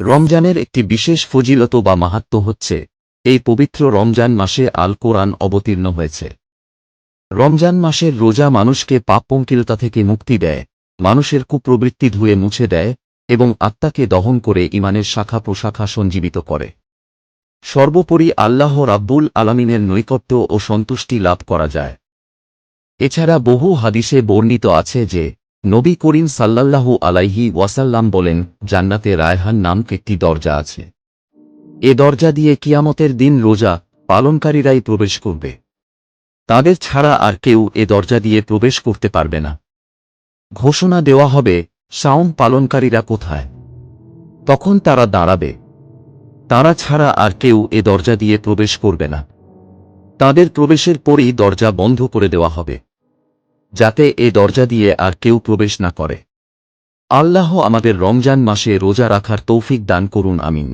রমজানের একটি বিশেষ ফজিলত বা মাহাত্ম হচ্ছে, এই পবিত্র রমজান মাসে আল কোরআন অবতীর্ণ হয়েছে। রমজান মাসের রোজা মানুষকে পাপপঙ্কিলতা থেকে মুক্তি দেয়, মানুষের কুপ্রবৃত্তি ধুয়ে মুছে দেয় এবং আত্মাকে দহন করে ইমানের শাখা প্রশাখা সঞ্জীবিত করে। সর্বোপরি আল্লাহ রাব্বুল আলামিনের নৈকট্য ও সন্তুষ্টি লাভ করা যায়। এছাড়া বহু হাদিসে বর্ণিত আছে যে নবী করিম সাল্লাল্লাহু আলাইহি ওয়াসাল্লাম বলেন, জান্নাতে রায়হান নামক একটি দরজা আছে। এ দরজা দিয়ে কিয়ামতের দিন রোজা পালনকারীরাই প্রবেশ করবে। তাদের ছাড়া আর কেউ এ দরজা দিয়ে প্রবেশ করতে পারবে না। ঘোষণা দেওয়া হবে সাওম পালনকারীরা কোথায়? তখন তারা দাঁড়াবে। তারা ছাড়া আর কেউ এ দরজা দিয়ে প্রবেশ করবে না। তাদের প্রবেশের পরই দরজা বন্ধ করে দেওয়া হবে। যাতে এ দরজা দিয়ে আর কেউ প্রবেশ না করে। আল্লাহ আমাদের রমজান মাসে রোজা রাখার তৌফিক দান করুন, আমিন।